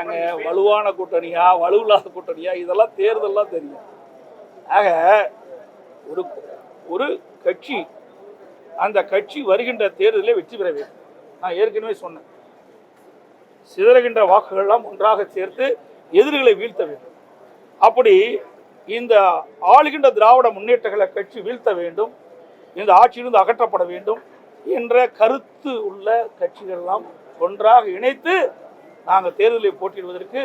நாங்கள் வலுவான கூட்டணியா வலுவில்லாத கூட்டணியா இதெல்லாம் தேர்தல்லாம் தெரியும். ஆக ஒரு ஒரு கட்சி அந்த கட்சி வருகின்ற தேர்தலில் வெற்றி பெற வேண்டும். நான் ஏற்கனவே சொன்னேன். சிதறுகின்ற வாக்குகள்லாம் ஒன்றாக சேர்த்து எதிரிகளை வீழ்த்த வேண்டும். அப்படி இந்த ஆளுகின்ற திராவிட முன்னேற்றங்களை கட்சி வீழ்த்த வேண்டும். இந்த ஆட்சியிலிருந்து அகற்றப்பட வேண்டும் என்ற கருத்து உள்ள கட்சிகள்லாம் ஒன்றாக இணைத்து நாங்கள் தேர்தலில் போட்டியிடுவதற்கு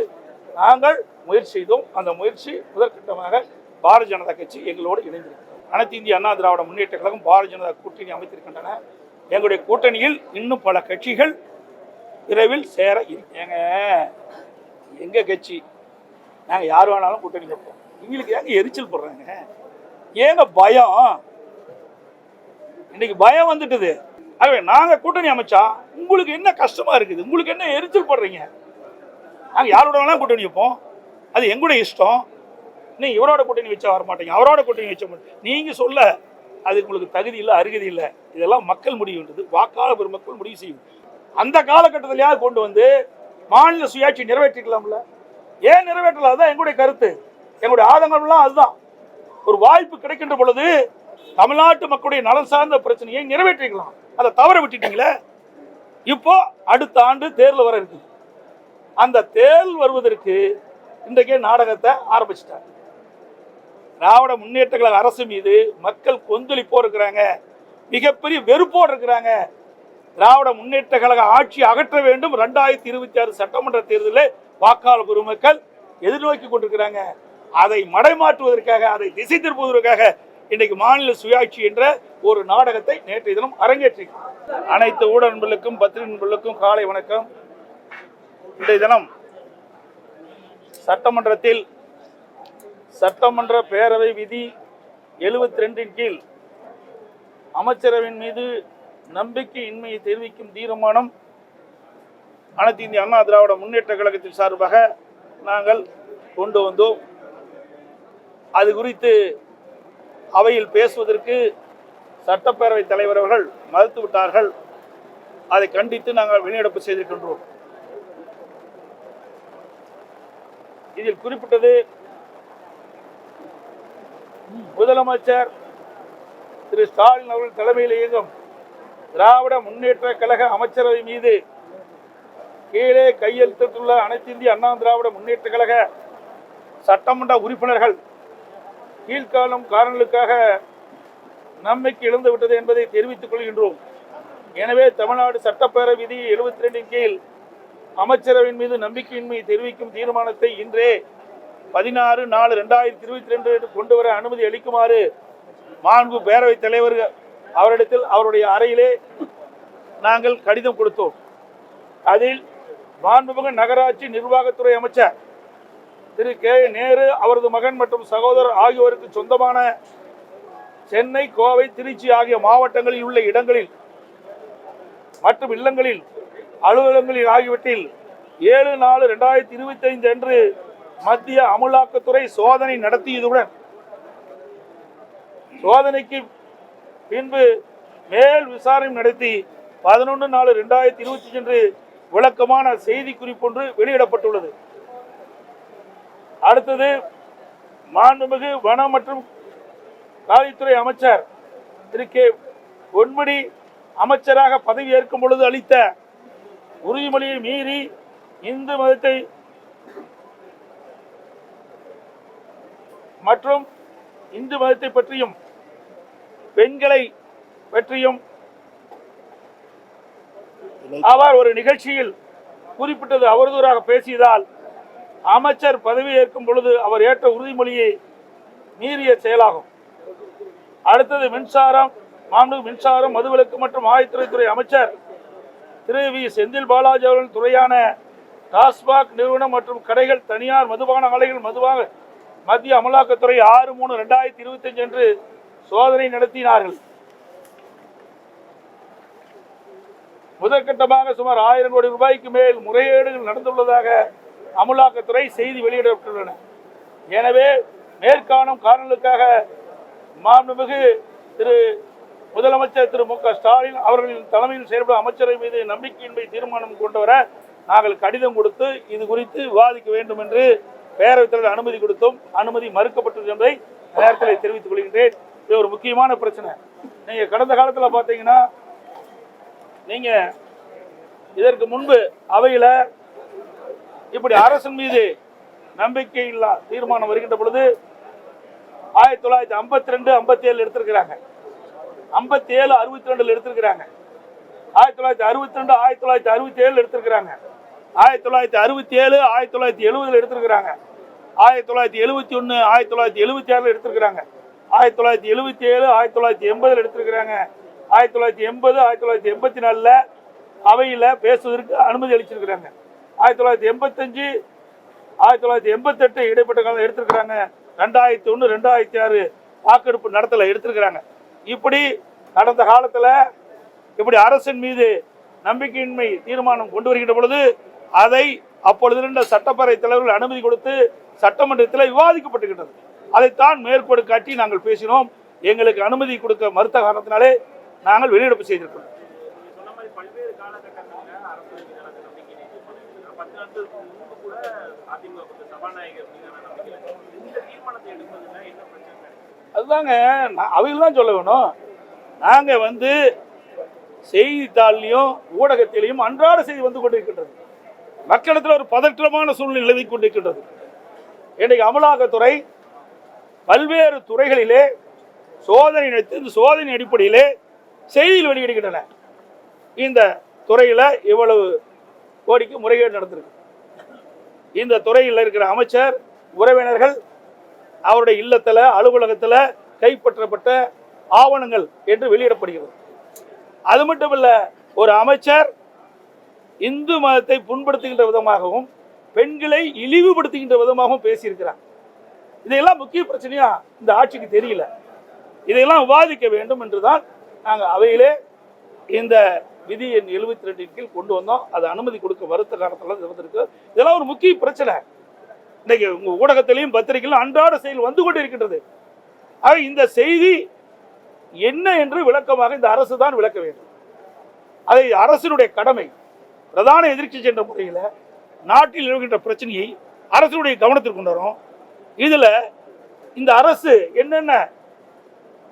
நாங்கள் முயற்சி செய்தோம். அந்த முயற்சி முதற்கட்டமாக பாரதிய ஜனதா கட்சி எங்களோடு இணைந்திருக்கிறது. அனைத்து இந்திய அண்ணா திராவிட முன்னேற்ற கழகம் பாரதிய ஜனதா கூட்டணி அமைத்திருக்கின்றன. எங்களுடைய கூட்டணியில் இன்னும் பல கட்சிகள் விரைவில் சேர ஏங்க எங்கள் கட்சி? நாங்கள் யார் வேணாலும் கூட்டணி வைப்போம். இவங்களுக்கு ஏங்க எரிச்சல் போடுறாங்க? ஏங்க பயம்? இன்னைக்கு பயம் வந்துட்டுது. ஆகவே நாங்கள் கூட்டணி அமைச்சா உங்களுக்கு என்ன கஷ்டமாக இருக்குது? உங்களுக்கு என்ன எரிச்சல் போடுறீங்க? நாங்கள் யாரோட வேணாலும் கூட்டணி வைப்போம். அது எங்களுடைய இஷ்டம். நீ இவரோட கூட்டணி வச்சா வர மாட்டீங்க அவரோட கூட்டணி வச்ச மாட்டீங்க நீங்கள் சொல்ல அது உங்களுக்கு தகுதி இல்லை அருகதி இல்லை. இதெல்லாம் மக்கள் முடிவுன்றது வாக்காளர் பெருமக்கள் முடிவு செய்யும். அந்த காலகட்டத்திலேயாவது கொண்டு வந்து மாநில சுயாட்சி நிறைவேற்றிக்கலாம்ல? ஏன் நிறைவேற்றல அதுதான் எங்களுடைய கருத்து. எங்களுடைய ஆதங்கம்லாம் அதுதான். ஒரு வாய்ப்பு கிடைக்கின்ற பொழுது தமிழ்நாட்டு மக்களுடைய நலன் சார்ந்த பிரச்சனையை நிறைவேற்றிக்கலாம். அதை தவற விட்டுட்டீங்களே இப்போ அடுத்த ஆண்டு தேர்தல் வர இருக்குது அந்த தேர்தல் வருவதற்கு இன்றைக்கே நாடகத்தை ஆரம்பிச்சிட்டாங்க. திராவிட முன்னேற்ற கழக அரசு மீது மக்கள் கொந்தளிப்போ இருக்கிறாங்க. மிகப்பெரிய வெறுப்போடு இருக்கிறாங்க. திராவிட முன்னேற்ற கழக ஆட்சி அகற்ற வேண்டும். ரெண்டாயிரத்தி இருபத்தி ஆறு சட்டமன்ற தேர்தலில் வாக்காளர் பெருமக்கள் எதிர்நோக்கி கொண்டிருக்கிறாங்க. அதை மடைமாற்றுவதற்காக அதை திசை திருப்புவதற்காக இன்றைக்கு மாநில சுயாட்சி என்ற ஒரு நாடகத்தை நேற்றைய தினம் அரங்கேற்றி அனைத்து ஊட நண்பர்களுக்கும் பத்திரிகை நண்பர்களுக்கும் காலை வணக்கம். இன்றைய தினம் சட்டமன்றத்தில் சட்டமன்ற பேரவை விதி எழுபத்தி ரெண்டின் கீழ் அமைச்சரவின் மீது நம்பிக்கையின்மையை தெரிவிக்கும் தீர்மானம் அனைத்து இந்திய அண்ணா திராவிட முன்னேற்ற கழகத்தின் சார்பாக நாங்கள் கொண்டு வந்தோம். அது குறித்து அவையில் பேசுவதற்கு சட்டப்பேரவைத் தலைவர் அவர்கள் மறுத்து விட்டார்கள். அதை கண்டித்து நாங்கள் வெளிநடப்பு செய்திருக்கின்றோம். இதில் குறிப்பிட்டது முதலமைச்சர் திரு ஸ்டாலின் அவர்கள் தலைமையில் இயங்கும் திராவிட முன்னேற்ற கழக அமைச்சரவை மீது கீழே கையெழுத்திட்டுள்ள அனைத்து இந்திய அண்ணா திராவிட முன்னேற்ற கழக சட்டமன்ற உறுப்பினர்கள் கீழ்காணும் காரணங்களுக்காக நம்பிக்கை இழந்து விட்டது என்பதை தெரிவித்துக் கொள்கின்றோம். எனவே தமிழ்நாடு சட்டப்பேரவை விதி எழுபத்தி ரெண்டின் கீழ் அமைச்சரவையின் மீது நம்பிக்கையின்மை தெரிவிக்கும் தீர்மானத்தை இன்றே பதினாறு நாலு ரெண்டாயிரத்தி இருபத்தி ரெண்டு கொண்டு வர அனுமதி அளிக்குமாறு மாண்பு பேரவைத் தலைவர் அவரிடத்தில் அவருடைய அறையிலே நாங்கள் கடிதம் கொடுத்தோம். அதில் மாண்புமிகு நகராட்சி நிர்வாகத்துறை அமைச்சர் திரு கே. நேரு அவரது மகன் மற்றும் சகோதரர் ஆகியோருக்கு சொந்தமான சென்னை கோவை திருச்சி ஆகிய மாவட்டங்களில் உள்ள இடங்களில் மற்றும் இல்லங்களில் அலுவலகங்களில் ஆகியவற்றில் ஏழு நாலு ரெண்டாயிரத்தி இருபத்தி ஐந்து அன்று மத்திய அமலாக்கத்துறை சோதனை நடத்தியதுடன் சோதனைக்கு பின்பு மேல் விசாரணை நடத்தி பதினொன்று நாலு ரெண்டாயிரத்தி இருபத்தி அன்று விளக்கமான செய்தி குறிப்பொன்று வெளியிடப்பட்டுள்ளது. அடுத்தது மாண்புமிகு வனம் மற்றும் காவல்துறை அமைச்சர் திரு. கே. பொன்முடி அமைச்சராக பதவி ஏற்கும் பொழுது அளித்த உறுதிமொழியை மீறி இந்து மதத்தை மற்றும் இந்து மதத்தை பற்றியும் பெண்களை பற்றியும் அவர் ஒரு நிகழ்ச்சியில் குறிப்பிட்டது அவதூறாக பேசியதால் அமைச்சர் பதவி ஏற்கும் பொழுது அவர் ஏற்ற உறுதிமொழியை மீறிய செயலாகும். அடுத்தது மின்சாரம் மாநில மின்சாரம் மதுவிலக்கு மற்றும் ஆயத்துறைத்துறை அமைச்சர் திரு வி. செந்தில் பாலாஜி அவர்களின் துறையான டாஸ்மாக் நிறுவனம் மற்றும் கடைகள் தனியார் மதுபான ஆலைகள் மதுவாக மத்திய அமலாக்கத்துறை ஆறு மூணு ரெண்டாயிரத்தி இருபத்தஞ்சு அன்று சோதனை நடத்தினார்கள். முதற்கட்டமாக சுமார் ஆயிரம் கோடி ரூபாய்க்கு மேல் முறைகேடுகள் நடந்துள்ளதாக அமலாக்கத்துறை செய்தி வெளியிடப்பட்டுள்ளன. எனவே மேற்காணும் காரணங்களுக்காக மாண்புமிகு திரு முதலமைச்சர் திரு மு க ஸ்டாலின் அவர்களின் தலைமையில் செயல்படும் அமைச்சரை மீது நம்பிக்கையின்மை தீர்மானம் கொண்டு வர நாங்கள் கடிதம் கொடுத்து இது குறித்து விவாதிக்க வேண்டும் என்று பேரவைத் தலைவர் அனுமதி கொடுத்தோம் அனுமதி மறுக்கப்பட்டது என்பதை நேரத்தில் தெரிவித்துக் கொள்கின்றேன். இது ஒரு முக்கியமான பிரச்சனை. நீங்கள் கடந்த காலத்தில் பார்த்தீங்கன்னா நீங்கள் இதற்கு முன்பு அவையில் இப்படி அரசின் மீது நம்பிக்கை இல்லா தீர்மானம் வருகின்ற பொழுது ஆயிரத்தி தொள்ளாயிரத்தி ஐம்பத்தி ரெண்டு ஐம்பத்தி ஏழு எடுத்திருக்கிறாங்க ஐம்பத்தி ஏழு அறுபத்தி ரெண்டுல எடுத்திருக்கிறாங்க ஆயிரத்தி தொள்ளாயிரத்தி அறுபத்தி ரெண்டு ஆயிரத்தி தொள்ளாயிரத்தி அறுபத்தி ஏழு எடுத்திருக்கிறாங்க ஆயிரத்தி தொள்ளாயிரத்தி அறுபத்தி ஏழு ஆயிரத்தி தொள்ளாயிரத்தி எழுபதுல எடுத்திருக்கிறாங்க ஆயிரத்தி தொள்ளாயிரத்தி எழுபத்தி ஒன்று ஆயிரத்தி தொள்ளாயிரத்தி எழுபத்தி ஆறில் எடுத்திருக்கிறாங்க ஆயிரத்தி தொள்ளாயிரத்தி எழுபத்தி ஏழு ஆயிரத்தி தொள்ளாயிரத்தி எண்பதில் எடுத்திருக்கிறாங்க ஆயிரத்தி தொள்ளாயிரத்தி எண்பது ஆயிரத்தி தொள்ளாயிரத்தி எண்பத்தி நாலில் அவையில் பேசுவதற்கு அனுமதி அளிச்சிருக்கிறாங்க ஆயிரத்தி தொள்ளாயிரத்தி எண்பத்தஞ்சு ஆயிரத்தி தொள்ளாயிரத்தி எண்பத்தெட்டு இடைப்பட்ட காலம் எடுத்திருக்கிறாங்க. ரெண்டாயிரத்தி ஒன்று ரெண்டாயிரத்தி ஆறு வாக்கெடுப்பு நடத்தல எடுத்திருக்கிறாங்க. இப்படி கடந்த காலத்தில் இப்படி அரசின் மீது நம்பிக்கையின்மை தீர்மானம் கொண்டு வருகின்ற பொழுது அதை அப்பொழுது இருந்த சட்டப்பேரவை தலைவர்கள் அனுமதி கொடுத்து சட்டமன்றத்தில் விவாதிக்கப்பட்டுகின்றது அதைத்தான் மேற்கோடு காட்டி நாங்கள் பேசினோம். எங்களுக்கு அனுமதி கொடுக்க மறுத்த காரணத்தினாலே நாங்கள் வெளியிடப்பு செய்திருக்கிறோம் நீங்க சொன்ன மாதிரி பல்வேறு காலகட்டங்கள்ல அரசு மீதான அந்த நம்பிக்கை தீர்மானம் பத்து நாட்களுக்கு முன்பு கூட அதிமுக சபாநாயகர் இந்த தீர்மானத்தை எடுப்பதுன்னா என்ன பிரச்சனை அதுதாங்க நான் அவங்க தான் சொல்ல வேணும். நாங்கள் வந்து செய்தித்தாள்லையும் ஊடகத்திலையும் அன்றாட செய்தி வந்து கொண்டிருக்கின்றது. மக்களிடத்தில் ஒரு பதற்றமான சூழ்நிலை நிலவி கொண்டிருக்கின்றது. இன்றைக்கு அமலாக்கத்துறை பல்வேறு துறைகளிலே சோதனை நடத்தி இந்த சோதனை அடிப்படையிலே செய்தியில் வெளியிடுகின்றன. இந்த துறையில் இவ்வளவு கோடிக்கு முறைகேடு நடந்திருக்கு. இந்த துறையில் இருக்கிற அமைச்சர் உறவினர்கள் அவருடைய இல்லத்தில் அலுவலகத்தில் கைப்பற்றப்பட்ட ஆவணங்கள் என்று வெளியிடப்படுகிறது. அது மட்டும் இல்லை ஒரு அமைச்சர் இந்து மதத்தை புண்படுத்துகின்ற விதமாகவும் பெண்களை இழிவுபடுத்துகின்ற விதமாகவும் பேசியிருக்கிறார். இதையெல்லாம் முக்கிய பிரச்சனையா இந்த ஆட்சிக்கு தெரியல. இதையெல்லாம் விவாதிக்க வேண்டும் என்றுதான் நாங்கள் அவையிலே இந்த விதி எண் எழுபத்தி ரெண்டின் கீழ் கொண்டு வந்தோம். அது அனுமதி கொடுக்க மறுத்த காலத்தில் இருந்திருக்கு இதெல்லாம் ஒரு முக்கிய பிரச்சனை. இன்னைக்கு உங்க ஊடகத்திலையும் பத்திரிகையிலும் அன்றாட செயல் வந்து கொண்டு இருக்கின்றது ஆக இந்த செய்தி என்ன என்று விளக்கமாக இந்த அரசு தான் விளக்க வேண்டும். அதை அரசினுடைய கடமை பிரதான எதிர்க்கட்சி சென்ற முறையில் நாட்டில் நிலவுகின்ற பிரச்சனையை அரசினுடைய கவனத்திற்கு கொண்டு வரும். இதில் இந்த அரசு என்னென்ன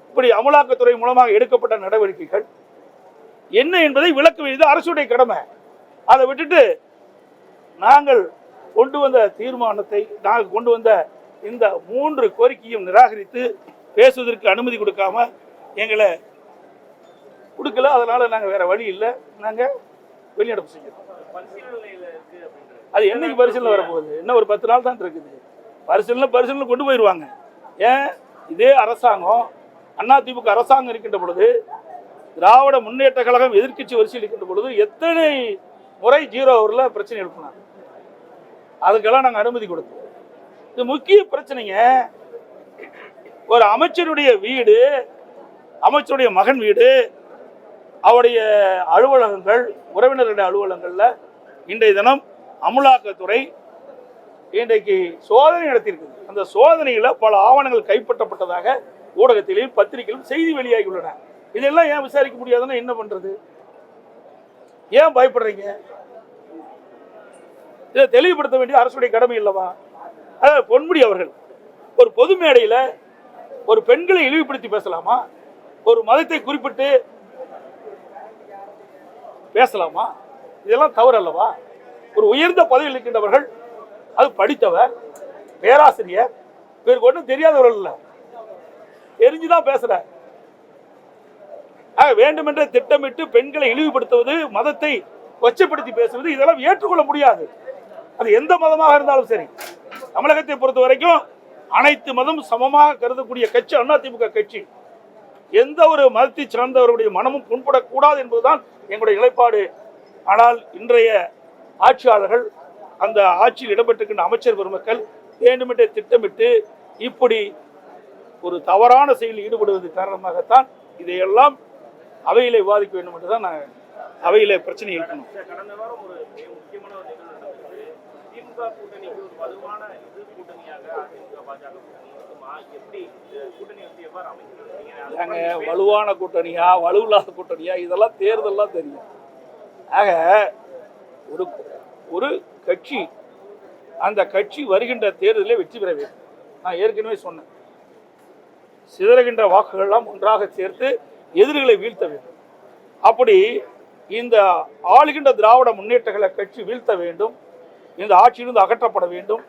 இப்படி அமலாக்கத்துறை மூலமாக எடுக்கப்பட்ட நடவடிக்கைகள் என்ன என்பதை விளக்க வேண்டியது அரசுடைய கடமை. அதை விட்டுட்டு நாங்கள் கொண்டு வந்த தீர்மானத்தை நாங்கள் கொண்டு வந்த இந்த மூன்று கோரிக்கையும் நிராகரித்து பேசுவதற்கு அனுமதி கொடுக்காம எங்களை கொடுக்கல. அதனால நாங்கள் வேற வழி இல்லை. நாங்கள் வெளிநடப்பு செய்யணும் அது என்னைக்கு பரிசீலனை வரப்போகுது? இன்னும் ஒரு பத்து நாள் தான் இருக்குது. பரிசீலனை பரிசீலனை கொண்டு போயிடுவாங்க ஏன்? இதே அரசாங்கம் அதிமுக அரசாங்கம் இருக்கின்ற பொழுது திராவிட முன்னேற்ற கழகம் எதிர்க்கட்சி வரிசையில் இருக்கின்ற பொழுது எத்தனை முறை ஜீரோ அவரில் பிரச்சனை எழுப்பினாங்க. அதுக்கெல்லாம் நாங்கள் அனுமதி கொடுத்தோம். இது முக்கிய பிரச்சனைங்க. ஒரு அமைச்சருடைய வீடு அமைச்சருடைய மகன் வீடு அவருடைய அலுவலகங்கள் உறவினருடைய அலுவலகங்களில் இன்றைய தினம் அமலாக்கத்துறை இன்றைக்கு சோதனை நடத்தியிருக்குது. அந்த சோதனையில் பல ஆவணங்கள் கைப்பற்றப்பட்டதாக ஊடகத்திலும் பத்திரிகையிலும் செய்தி வெளியாகி உள்ளன இதெல்லாம் ஏன் விசாரிக்க முடியாதுன்னா என்ன பண்றது? ஏன் பயப்படுறீங்க? இதை தெளிவுபடுத்த வேண்டிய அரசுடைய கடமை இல்லவா? அதாவது பொன்முடி அவர்கள் ஒரு பொது மேடையில் ஒரு பெண்களை இழிவுபடுத்தி பேசலாமா? ஒரு மதத்தை குறிப்பிட்டு பேசலாமா? இதெல்லாம் தவறு அல்லவா ஒரு உயர்ந்த பதவியில் இருக்கின்றவர்கள் அது படித்தவர் பேராசிரியர் இவருக்கு ஒன்றும் தெரியாதவர்கள் இல்லை. தெரிஞ்சுதான் பேசுகிறார் வேண்டுமென்றே திட்டமிட்டு பெண்களை இழிவுபடுத்துவது மதத்தை கொச்சப்படுத்தி பேசுவது இதெல்லாம் ஏற்றுக்கொள்ள முடியாது. அது எந்த மதமாக இருந்தாலும் சரி. தமிழகத்தை பொறுத்த வரைக்கும் அனைத்து மதம் சமமாக கருதக்கூடிய கட்சி அதிமுக கட்சி. எந்த ஒரு மதத்தை சார்ந்தவருடைய மனமும் புண்படக்கூடாது என்பதுதான் எங்களுடைய நிலைப்பாடு. ஆனால் இன்றைய ஆட்சியாளர்கள் அந்த ஆட்சியில் இடம்பெற்றிருக்கின்ற அமைச்சர் பெருமக்கள் வேண்டுமென்றே திட்டமிட்டு இப்படி ஒரு தவறான செயலில் ஈடுபடுவது காரணமாகத்தான் இதையெல்லாம் அவையிலே விவாதிக்க வேண்டும் என்று தான் நான் அவையிலே பிரச்சனை இருக்கணும் ஏங்க வலுவான கூட்டணியா வலுவில்லாத கூட்டணியா? இதெல்லாம் தேர்தல்லாம் தெரியும். ஆக ஒரு ஒரு கட்சி அந்த கட்சி வருகின்ற தேர்தலில் வெற்றி பெற வேண்டும். நான் ஏற்கனவே சொன்னேன். சிதறுகின்ற வாக்குகளெல்லாம் ஒன்றாக சேர்த்து எதிரிகளை வீழ்த்த வேண்டும். அப்படி இந்த ஆளுகின்ற திராவிட முன்னேற்றங்களை கட்சி வீழ்த்த வேண்டும். இந்த ஆட்சியிலிருந்து அகற்றப்பட வேண்டும்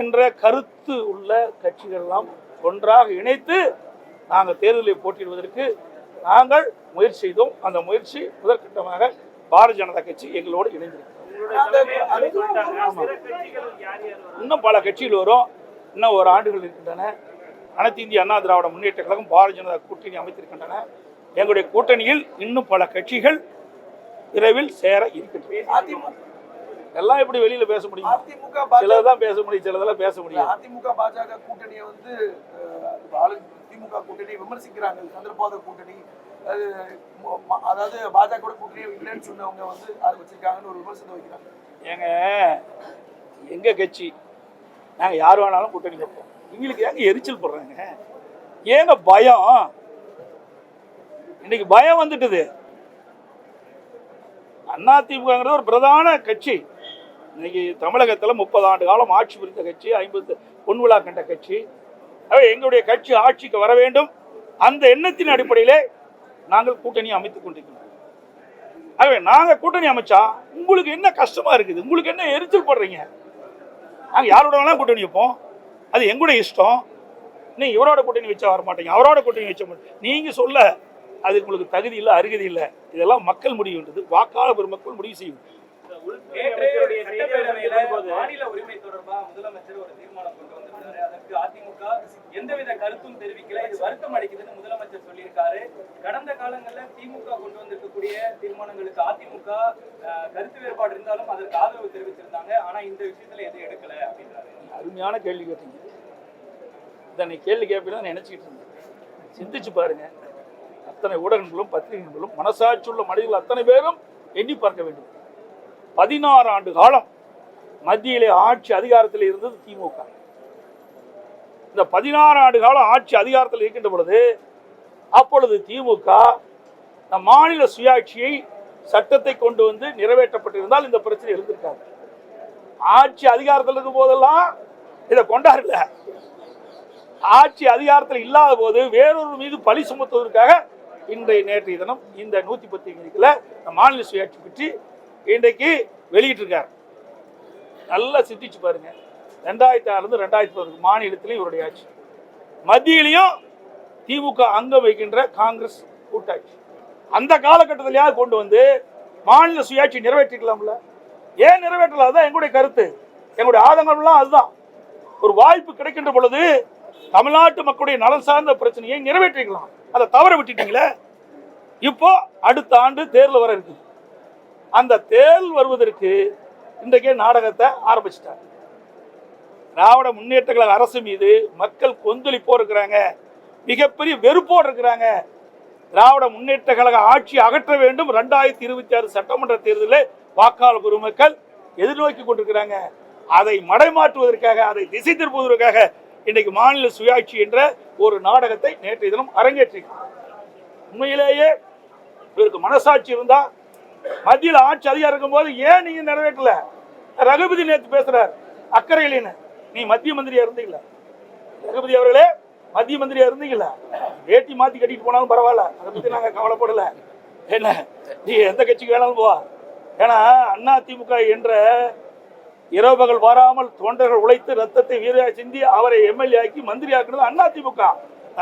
என்ற கருத்து உள்ள கட்சிகள்லாம் ஒன்றாக இணைத்து நாங்கள் தேர்தலில் போட்டியிடுவதற்கு நாங்கள் முயற்சி செய்தோம். அந்த முயற்சி முதற்கட்டமாக பாரதிய ஜனதா கட்சி எங்களோடு இணைந்திருக்கிறது. இன்னும் பல கட்சிகள் வரும். இன்னும் ஒரு ஆண்டுகள் இருக்கின்றன. அனைத்து இந்திய அண்ணா திராவிட முன்னேற்ற கழகம் பாரதிய ஜனதா கூட்டணி அமைத்திருக்கின்றன. எங்களுடைய கூட்டணியில் இன்னும் பல கட்சிகள் விரைவில் சேர இருக்கின்றன. எல்லாம் எப்படி வெளியில பேச முடியும்? அதிமுக பாஜக. சிலதான் பேச முடியும் சிலதெல்லாம் பேச முடியும் அதிமுக பாஜக கூட்டணியை வந்து திமுக கூட்டணி விமர்சிக்கிறாங்க. சந்திரபாத கூட்டணி அது அதாவது பாஜக கூட கூட்டணி இல்லைன்னு சொன்னவங்க வந்து அது வச்சிருக்காங்கன்னு ஒரு விமர்சனம் வைக்கிறாங்க. ஏங்க எங்க கட்சி? நாங்க யார் வேணாலும் கூட்டணி வைப்போம். எங்களுக்கு ஏங்க எரிச்சல் போடுறாங்க? ஏங்க பயம்? இன்னைக்கு பயம் வந்துட்டுது. அதிமுகங்கிறது ஒரு பிரதான கட்சி. இன்னைக்கு தமிழகத்தில் முப்பது ஆண்டு காலம் ஆட்சி புரிந்த கட்சி ஐம்பது பொன்விழா கண்ட கட்சி. ஆகவே எங்களுடைய கட்சி ஆட்சிக்கு வர வேண்டும். அந்த எண்ணத்தின் அடிப்படையிலே நாங்கள் கூட்டணி அமைத்துக் கொண்டிருக்கிறோம். ஆகவே நாங்கள் கூட்டணி அமைச்சா உங்களுக்கு என்ன கஷ்டமா இருக்குது? உங்களுக்கு என்ன எரிச்சல் படுறீங்க? நாங்கள் யாரோட வேணாலும் கூட்டணி வைப்போம். அது எங்களுடைய இஷ்டம். நீ இவரோட கூட்டணி வச்சா வர மாட்டீங்க அவரோட கூட்டணி வச்ச மாட்டீங்க. நீங்க சொல்ல அது உங்களுக்கு தகுதி இல்லை அருகதி இல்லை. இதெல்லாம் மக்கள் முடிவுன்றது வாக்காளர் பெருமக்கள் முடிவு செய்யும். மாநில உரிமை தொடர்பா முதலமைச்சர் ஒரு தீர்மானம் கொண்டு வந்திருக்காரு அதற்கு அதிமுக எந்தவித கருத்தும் தெரிவிக்கல. இது வருத்தம் அளிக்குதுன்னு முதலமைச்சர் சொல்லியிருக்காரு. கடந்த காலங்கள்ல திமுக கொண்டு வந்திருக்கக்கூடிய தீர்மானங்களுக்கு அதிமுக கருத்து வேறுபாடு இருந்தாலும் அதற்கு ஆதரவு தெரிவிச்சிருந்தாங்க. ஆனா இந்த விஷயத்துல எதுவும் எடுக்கல அப்படின்றாரு. அருமையான கேள்வி கேட்டீங்க. இதை கேள்வி கேட்பீங்க நினைச்சிட்டு இருந்தேன். சிந்திச்சு பாருங்க. அத்தனை ஊடகங்களும் பத்திரிகைகளும் மனசாட்சியுள்ள மனிதர்கள் அத்தனை பேரும் எண்ணி பார்க்க வேண்டும். பதினாறு ஆண்டு காலம் மத்தியிலே ஆட்சி அதிகாரத்தில் இருந்தது திமுக. இந்த பதினாறு ஆண்டு காலம் ஆட்சி அதிகாரத்தில் இருக்கின்ற பொழுது அப்பொழுது திமுக மாநில சுயாட்சியை சட்டத்தை கொண்டு வந்து நிறைவேற்றப்பட்டிருந்தால் இந்த பிரச்சனை எழுந்திருக்காது. ஆட்சி அதிகாரத்தில் இருக்கும் போதெல்லாம் இதை கொண்டாடல. ஆட்சி அதிகாரத்தில் இல்லாத போது வேறொரு மீது பழி சுமத்துவதற்காக இன்றைய நேற்றைய தினம் இந்த நூற்றி பத்து எண்ணிக்கையில் மாநில சுயாட்சி பற்றி இன்றைக்கு வெளியிட்டிருக்கார். நல்லா சிந்திச்சு பாருங்க. ரெண்டாயிரத்தி ஆறுலேருந்து ரெண்டாயிரத்தி பதினொன்று மாநிலத்திலையும் இவருடைய ஆட்சி. மத்தியிலையும் திமுக அங்கம் வைக்கின்ற காங்கிரஸ் கூட்டாட்சி. அந்த காலகட்டத்திலேயாவது கொண்டு வந்து மாநில சுயாட்சி நிறைவேற்றிக்கலாம்ல ஏன் நிறைவேற்றலாம் அதுதான் எங்களுடைய கருத்து. எங்களுடைய ஆதங்கம்லாம் அதுதான். ஒரு வாய்ப்பு கிடைக்கின்ற பொழுது தமிழ்நாட்டு மக்களுடைய நலன் சார்ந்த பிரச்சனையை நிறைவேற்றிக்கலாம் அதை தவற விட்டுட்டீங்களே? இப்போ அடுத்த ஆண்டு தேர்தல் வர இருக்குது அந்த தேர்தல் வருவதற்கு இன்றைக்கே நாடகத்தை ஆரம்பிச்சிட்டாங்க. திராவிட முன்னேற்ற கழக அரசு மீது மக்கள் கொந்தளிப்போர் இருக்கிறாங்க. மிகப்பெரிய வெறுப்போடு இருக்கிறாங்க. திராவிட முன்னேற்ற கழக ஆட்சி அகற்ற வேண்டும். ரெண்டாயிரத்தி இருபத்தி ஆறு சட்டமன்ற தேர்தலில் வாக்காளர் பெருமக்கள் எதிர்நோக்கி கொண்டிருக்கிறாங்க. அதை மடைமாற்றுவதற்காக அதை திசை திருப்புவதற்காக இன்றைக்கு மாநில சுயாட்சி என்ற ஒரு நாடகத்தை நேற்றைய தினம் அரங்கேற்றிருக்கிறார் உண்மையிலேயே இவருக்கு மனசாட்சி இருந்தா மத்தியில் ஆட்சி அதிகாரம் இருக்கும்போது ஏன் நீங்க நிறைவேற்றல? ரகுபதி நேற்று பேசுறார் அக்கறையிலேன்னு. நீ மத்திய மந்திரியா இருந்தீங்களா? ரகுபதி அவர்களே மத்திய மந்திரியா இருந்தீங்களா? வேட்டி மாத்தி கட்டிட்டு போனாலும் பரவாயில்ல அதை பத்தி நாங்க கவலைப்படல. என்ன நீ எந்த கட்சிக்கு வேணாலும் போவா. ஏன்னா அண்ணா திமுக என்ற இரவு பகல் வராமல் தொண்டர்கள் உழைத்து ரத்தத்தை வீர சிந்தி அவரை எம்எல்ஏ ஆக்கி மந்திரி ஆக்குனது அண்ணா திமுக.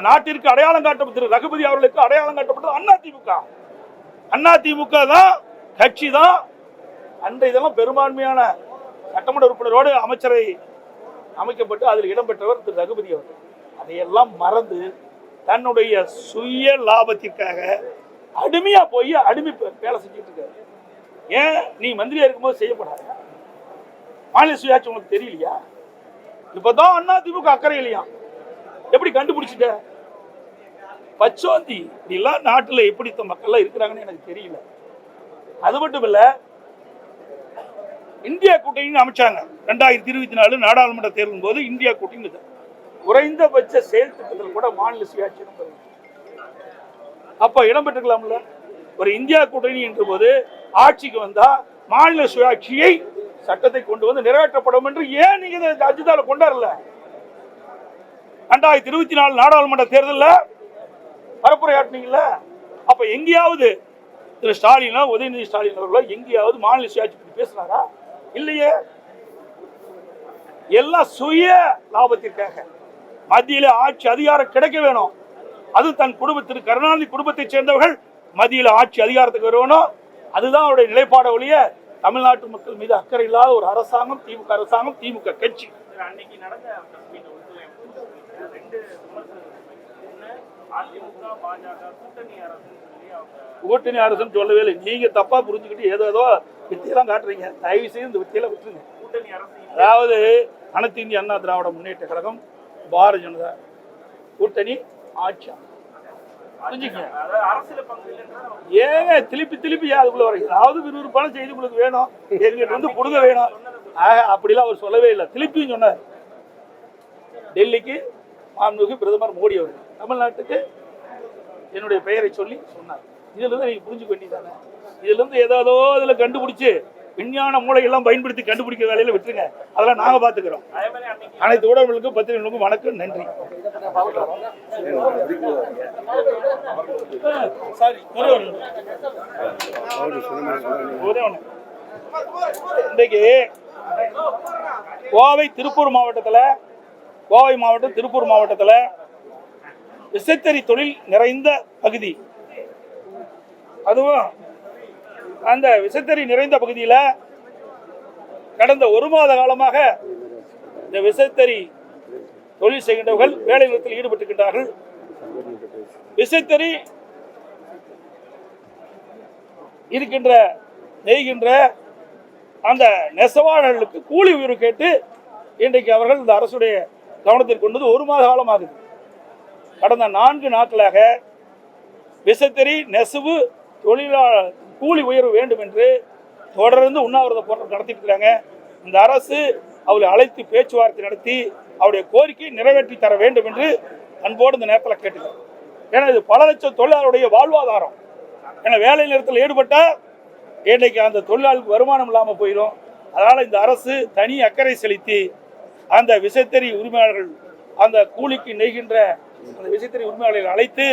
நாட்டிற்கு அடையாளம் காட்டப்பட்டது ரகுபதி அவர்களுக்கு அடையாளம் காட்டப்பட்டது அண்ணா திமுக. அண்ணா திமுக தான் கட்சி தான். அந்த இதெல்லாம் பெரும்பான்மையான சட்டமன்ற உறுப்பினரோடு அமைச்சரை அமைக்கப்பட்டு அதில் இடம்பெற்றவர் திரு ரகுபதி அவர்கள். அதையெல்லாம் மறந்து தன்னுடைய சுய லாபத்திற்காக அடிமையா போய் அடிமை பே- வேலை செஞ்சுட்டு இருக்காரு. ஏன்? நீ மந்திரியா இருக்கும்போது செய்யப்படாது. மாநில சுயாட்சி உங்களுக்கு தெரியலையா? இப்பதான் அண்ணா திமுக அக்கறை இல்லையா எப்படி கண்டுபிடிச்சிட்ட? பச்சோந்தி இப்படிலாம் நாட்டில் எப்படித்த மக்கள்லாம் இருக்கிறாங்கன்னு எனக்கு தெரியல. அது மட்டும் இல்ல இந்தியா கூட்டணின்னு அமைச்சாங்க. ரெண்டாயிரத்தி இருபத்தி நாலு நாடாளுமன்ற தேர்தல் போது இந்தியா கூட்டணி குறைந்தபட்ச செயல் திட்டத்தில் கூட மாநில சுயாட்சி இடம்பெறும் அப்ப இடம்பெற்றுக்கலாம்ல ஒரு இந்தியா கூட்டணி என்ற போது ஆட்சிக்கு வந்தா மாநில சுயாட்சியை சட்டத்தை கொண்டு வந்து நிறைவேற்றப்படும் என்று ஏன் நீங்க இதை அஜிதால கொண்டாடல? ரெண்டாயிரத்தி இருபத்தி நாலு நாடாளுமன்ற தேர்தலில் பரப்புரையாட்டினீங்கல்ல அப்ப எங்கேயாவது திரு ஸ்டாலினோ உதயநிதி ஸ்டாலின் அவர்களோ எங்கேயாவது மாநில சுயாட்சி பற்றி பேசுனாரா? இல்லையே. எல்லாம் சுய லாபத்திற்காக. மத்தியில ஆட்சி அதிகாரம் கிடைக்க வேணும். அது தன் குடும்பத்திற்கு கருணாநிதி குடும்பத்தைச் சேர்ந்தவர்கள் மத்தியில ஆட்சி அதிகாரத்துக்கு வரணும் அதுதான் அவருடைய நிலைப்பாட ஒழிய தமிழ்நாட்டு மக்கள் மீது அக்கறை இல்லாத ஒரு அரசாங்கம் திமுக அரசாங்கம் திமுக கட்சி. அன்னைக்கு நடந்த கூட்டணி அரசுன்னு சொல்லவே இல்லை. நீங்க தப்பா புரிஞ்சுக்கிட்டு ஏதோ ஏதோ வித்தியெல்லாம் காட்டுறீங்க. தயவு செய்து இந்த வித்தியெல்லாம் விட்டுருங்க. அதாவது அனைத்து இந்திய அண்ணா திராவிட முன்னேற்ற கழகம் பாரதிய ஜனதா கூட்டணி ஆட்சி புரிஞ்சுக்கங்க அதாவது அரசுல பங்கு இல்லைன்னா ஏங்க திருப்பி திருப்பி அதுக்குள்ள வரீங்க அதாவது விறுவிறுப்பான செய்தி உங்களுக்கு வேணும். எங்கிட்ட வந்து கொடுக்க வேணும். அப்படிலாம் அவர் சொல்லவே இல்லை. திருப்பியும் சொன்னார். டெல்லிக்கு மாண்புமிகு பிரதமர் மோடி அவர் தமிழ்நாட்டுக்கு என்னுடைய பெயரை சொல்லி சொன்னார். இதுல இருந்து நீங்க புரிஞ்சுக்க வேண்டியதானே இதுல இருந்து ஏதாவது இதுல கண்டுபிடிச்சு விஞ்ஞான மூளையெல்லாம் பயன்படுத்தி கண்டுபிடிக்கிற வேலையில விட்டுருங்க. அதெல்லாம் நாங்க பாத்துக்கிறோம். அனைத்து ஊடகங்களுக்கும் பத்திரிகைகளுக்கும் வணக்கம் நன்றி. சாரி இன்றைக்கு கோவை திருப்பூர் மாவட்டத்தில் கோவை மாவட்டம் திருப்பூர் மாவட்டத்தில் விசைத்தறி தொழில் நிறைந்த பகுதி. அதுவும் அந்த விசைத்தறி நிறைந்த பகுதியில் கடந்த ஒரு மாத காலமாக இந்த விசைத்தறி தொழில் செய்கின்றவர்கள் வேலை நிறுத்தத்தில் ஈடுபட்டிருக்கின்றார்கள். விசைத்தறி இருக்கின்ற நெய்கின்ற அந்த நெசவாளர்களுக்கு கூலி உயர்வு கேட்டு இன்றைக்கு அவர்கள் இந்த அரசுடைய கவனத்திற்கு கொண்டது ஒரு மாத காலமாகுது. கடந்த நான்கு நாட்களாக விசைத்தறி நெசவு தொழிலாளர் கூலி உயர்வு வேண்டும் என்று தொடர்ந்து உண்ணாவிரத போராட்டம் நடத்திட்டு இருக்காங்க இந்த அரசு அவளை அழைத்து பேச்சுவார்த்தை நடத்தி அவருடைய கோரிக்கையை நிறைவேற்றி தர வேண்டும் என்று அன்போடு இந்த நேரத்தில் கேட்டுக்கிறேன். ஏன்னா இது பல லட்சம் தொழிலாளருடைய வாழ்வாதாரம். ஏன்னா வேலை நிறுத்தத்தில் ஈடுபட்டால் இன்றைக்கு அந்த தொழிலாளருக்கு வருமானம் இல்லாமல் போயிடும் அதனால் இந்த அரசு தனி அக்கறை செலுத்தி அந்த விசைத்தறி உரிமையாளர்கள் அந்த கூலிக்கு நெய்கின்ற அந்த விசைத்தறி உரிமையாளர்களை அழைத்து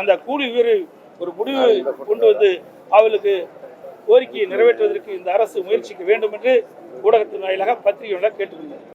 அந்த கூலி உயர்வு ஒரு முடிவு கொண்டு வந்து அவளுக்கு கோரிக்கையை நிறைவேற்றுவதற்கு இந்த அரசு முயற்சிக்க வேண்டும் என்று ஊடகத்தின் வாயிலாக பத்திரிகையாக கேட்டுக்கொண்டார்.